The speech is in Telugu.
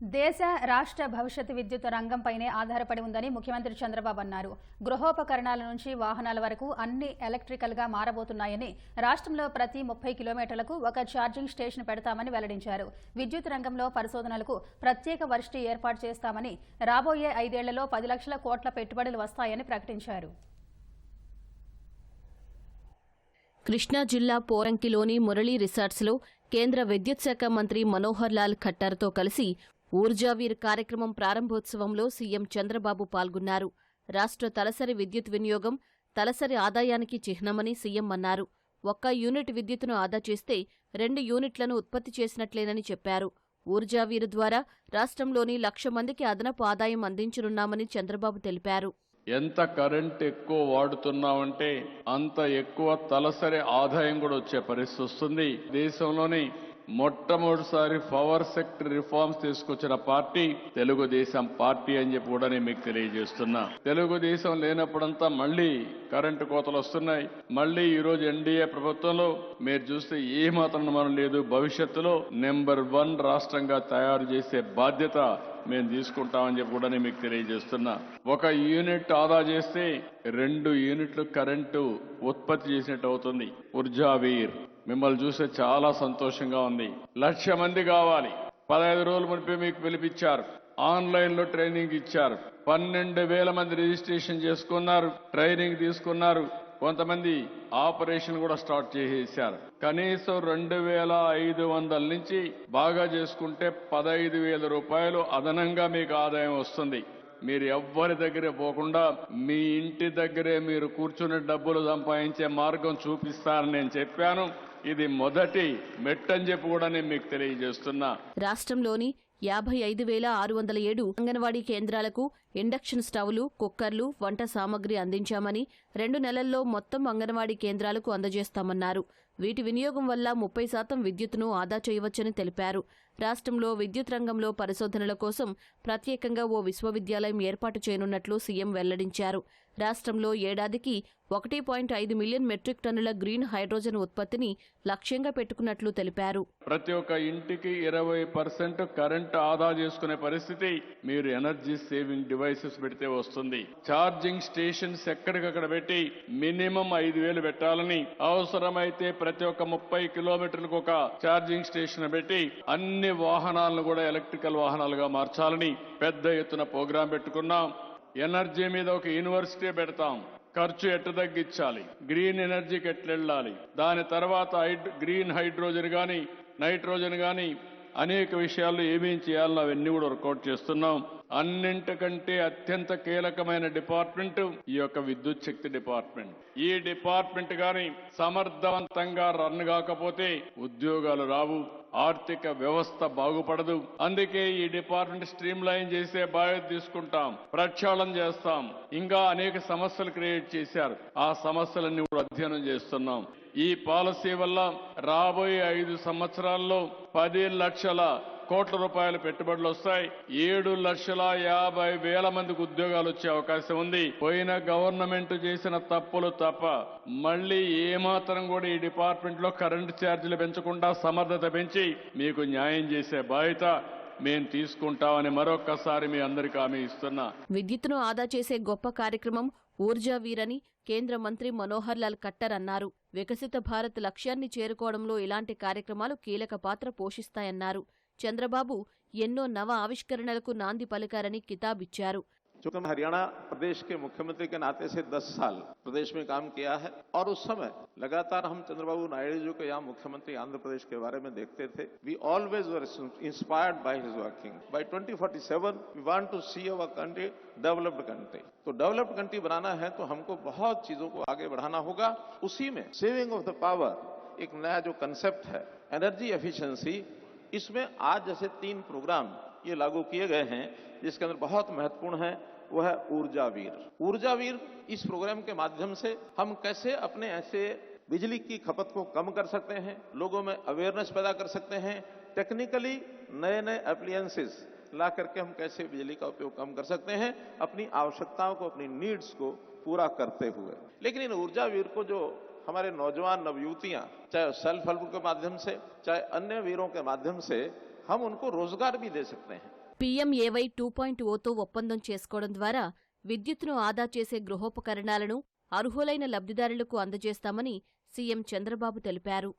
దేశ రాష్ట్ర భవిష్యత్తు విద్యుత్ రంగంపైనే ఆధారపడి ఉందని ముఖ్యమంత్రి చంద్రబాబు అన్నారు. గృహోపకరణాల నుంచి వాహనాల వరకు అన్ని ఎలక్ట్రికల్గా మారబోతున్నాయని రాష్ట్రంలో ప్రతి ముప్పై కిలోమీటర్లకు ఒక ఛార్జింగ్ స్టేషన్ పెడతామని వెల్లడించారు. విద్యుత్ రంగంలో పరిశోధనలకు ప్రత్యేక వర్షి ఏర్పాటు చేస్తామని రాబోయే ఐదేళ్ళలో పది లక్షల కోట్ల పెట్టుబడులు వస్తాయని ప్రకటించారు. కృష్ణా జిల్లా పోరంకిలోని మురళీ రిసార్ట్స్లో కేంద్ర విద్యుత్ శాఖ మంత్రి మనోహర్ లాల్ ఖట్టార్తో కలిసి ఊర్జావీర్ కార్యక్రమం ప్రారంభోత్సవంలో సీఎం చంద్రబాబు పాల్గొన్నారు. రాష్ట్ర తలసరి విద్యుత్ వినియోగం తలసరి ఆదాయానికి చిహ్నమని సీఎం అన్నారు. ఒక్క యూనిట్ విద్యుత్తును ఆదా చేస్తే రెండు యూనిట్లను ఉత్పత్తి చేసినట్లేనని చెప్పారు. ఊర్జావీరు ద్వారా రాష్ట్రంలోని లక్ష మందికి అదనపు ఆదాయం అందించనున్నామని చంద్రబాబు తెలిపారు. ఎంత కరెంట్ ఎక్కువ వాడుతున్నామంటే అంత ఎక్కువ తలసరి ఆదాయం కూడా వచ్చే పరిస్థితి వస్తుంది. దేశంలోని మొట్టమొదటిసారి పవర్ సెక్టర్ రిఫార్మ్స్ తీసుకొచ్చిన పార్టీ తెలుగుదేశం పార్టీ అని చెప్పి కూడా నేను మీకు తెలియజేస్తున్నా. తెలుగుదేశం లేనప్పుడంతా మళ్ళీ కరెంటు కోతలు వస్తున్నాయి. మళ్ళీ ఈ రోజు ఎన్డీఏ ప్రభుత్వంలో మీరు చూస్తే ఏ మాత్రం మనం లేదు. భవిష్యత్తులో నెంబర్ వన్ రాష్ట్రంగా తయారు చేసే బాధ్యత మేము తీసుకుంటామని చెప్పి కూడా నేను మీకు తెలియజేస్తున్నా. ఒక యూనిట్ ఆదా చేస్తే రెండు యూనిట్లు కరెంటు ఉత్పత్తి చేసినట్టు అవుతుంది. ఉర్జావీర్ మిమ్మల్ని చూస్తే చాలా సంతోషంగా ఉంది. లక్ష మంది కావాలి. పదహైదు రోజుల మునిపే మీకు పిలిపించారు. ఆన్లైన్లో ట్రైనింగ్ ఇచ్చారు. పన్నెండు వేల మంది రిజిస్ట్రేషన్ చేసుకున్నారు. ట్రైనింగ్ తీసుకున్నారు. కొంతమంది ఆపరేషన్ కూడా స్టార్ట్ చేసేసారు కనీసం రెండు వేల ఐదు వందల నుంచి బాగా చేసుకుంటే పదహైదు వేల రూపాయలు అదనంగా మీకు ఆదాయం వస్తుంది. మీరు ఎవ్వరి దగ్గర పోకుండా మీ ఇంటి దగ్గరే మీరు కూర్చుని డబ్బులు సంపాదించే మార్గం చూపిస్తారని నేను చెప్పాను. ఇది మొదటి మెట్టని చెప్పి కూడా నేను మీకు తెలియజేస్తున్నా. రాష్ట్రంలోని యాభై ఐదు వేల ఆరు వందల ఏడు అంగన్వాడీ కేంద్రాలకు ఇండక్షన్ స్టవ్లు కుక్కర్లు వంట సామగ్రి అందించామని రెండు నెలల్లో మొత్తం అంగన్వాడీ కేంద్రాలకు అందజేస్తామన్నారు. వీటి వినియోగం వల్ల ముప్పై శాతం విద్యుత్తును ఆదా చేయవచ్చని తెలిపారు. రాష్ట్రంలో విద్యుత్ రంగంలో పరిశోధనల కోసం ప్రత్యేకంగా ఓ విశ్వవిద్యాలయం ఏర్పాటు చేయనున్నట్లు సీఎం వెల్లడించారు. రాష్ట్రంలో ఏడాదికి ఒకటి పాయింట్ ఐదు మిలియన్ మెట్రిక్ టన్నుల గ్రీన్ హైడ్రోజన్ ఉత్పత్తిని లక్ష్యంగా పెట్టుకున్నట్లు తెలిపారు. ప్రతి ఒక్క ఇంటికి ఇరవై పర్సెంట్ కరెంట్ ఆదా చేసుకునే పరిస్థితి మీరు ఎనర్జీ సేవింగ్ డివైసెస్ పెడితే వస్తుంది. ఛార్జింగ్ స్టేషన్స్ ఎక్కడికక్కడ పెట్టి మినిమం ఐదు వేలు పెట్టాలని అవసరమైతే ప్రతి ఒక్క ముప్పై కిలోమీటర్లకు ఒక ఛార్జింగ్ స్టేషన్ పెట్టి అన్ని వాహనాలను కూడా ఎలక్ట్రికల్ వాహనాలుగా మార్చాలని పెద్ద ఎత్తున ప్రోగ్రాం పెట్టుకున్నాం. ఎనర్జీ మీద ఒక యూనివర్సిటీ పెడతాం. ఖర్చు ఎట్టు తగ్గించాలి? గ్రీన్ ఎనర్జీకి ఎట్లా వెళ్ళాలి దాని తర్వాత హైడ్- గ్రీన్ హైడ్రోజన్ కానీ నైట్రోజన్ కానీ అనేక విషయాల్లో ఏమేం చేయాలో అవన్నీ కూడా వర్కౌట్ చేస్తున్నాం. అన్నింటికంటే అత్యంత కీలకమైన డిపార్ట్మెంట్ ఈ యొక్క విద్యుత్ శక్తి డిపార్ట్మెంట్. ఈ డిపార్ట్మెంట్ గాని సమర్థవంతంగా రన్ కాకపోతే ఉద్యోగాలు రావు ఆర్థిక వ్యవస్థ బాగుపడదు. అందుకే ఈ డిపార్ట్మెంట్ స్ట్రీమ్ లైన్ చేసే బాధ్యత తీసుకుంటాం ప్రక్షాళన చేస్తాం. ఇంకా అనేక సమస్యలు క్రియేట్ చేశారు. ఆ సమస్యలన్నీ కూడా అధ్యయనం చేస్తున్నాం. ఈ పాలసీ వల్ల రాబోయే ఐదు సంవత్సరాల్లో పది లక్షల కోట్ల రూపాయల పెట్టుబడులు వస్తాయి. ఏడు లక్షల యాభై వేల మందికి ఉద్యోగాలు వచ్చే అవకాశం ఉంది. పోయిన గవర్నమెంట్ చేసిన తప్పులు తప్ప మళ్ళీ ఏమాత్రం కూడా ఈ డిపార్ట్మెంట్లో కరెంటు ఛార్జీలు పెంచకుండా సమర్థత పెంచి మీకు న్యాయం చేసే బాధ్యత మేము తీసుకుంటామని మరొక్కసారి మీ అందరికీ హామీ ఇస్తున్నా. విద్యుత్తును ఆదా చేసే గొప్ప కార్యక్రమం ఊర్జా వీరని కేంద్ర మంత్రి మనోహర్ లాల్ కట్టర్ అన్నారు. వికసిత భారత్ లక్ష్యాన్ని చేరుకోవడంలో ఇలాంటి కార్యక్రమాలు కీలక పాత్ర పోషిస్తాయన్నారు. చంద్రబాబు ఎన్నో నవ ఆవిష్కరణలకు నాంది పలికారని కితాబిచ్చారు. चूँकि मैं हरियाणा प्रदेश के मुख्यमंत्री के नाते से 10 साल प्रदेश में काम किया है, और उस समय लगातार हम चंद्रबाबू नायडू जी को यहाँ मुख्यमंत्री आंध्र प्रदेश के बारे में देखते थे। We always were inspired by his working by 2047 we want to see our country developed country तो डेवलप्ड कंट्री बनाना है तो हमको बहुत चीज़ों को आगे बढ़ाना होगा। उसी में सेविंग ऑफ़ द पावर एक नया जो कंसेप्ट है एनर्जी एफिशिएंसी इसमें आज जैसे तीन प्रोग्राम ये लागू किए गए हैं, जिसके अंदर बहुत महत्वपूर्ण है, वो है ऊर्जा वीर ऊर्जा वीर इस प्रोग्राम के माध्यम से हम कैसे अपने ऐसे बिजली की खपत को कम कर सकते हैं, लोगों में अवेयरनेस पैदा कर सकते हैं टेक्निकली नए नए एप्लियंसेस ला करके हम कैसे बिजली का उपयोग कम कर सकते हैं, अपनी आवश्यकताओं को, अपनी नीड्स को पूरा करते हुए। लेकिन इन ऊर्जा वीर को जो हमारे नौजवान, नवयुवतियाँ, चाहे सेल्फ हेल्प के माध्यम से, चाहे अन्य वीरों के माध्यम से हम उनको रोजगार भी दे सकते हैं పీఎంఏవై టూ పాయింట్ ఓతో ఒప్పందం చేసుకోవడం ద్వారా విద్యుత్తును ఆదా చేసే గృహోపకరణాలను అర్హులైన లబ్ధిదారులకు అందజేస్తామని సీఎం చంద్రబాబు తెలిపారు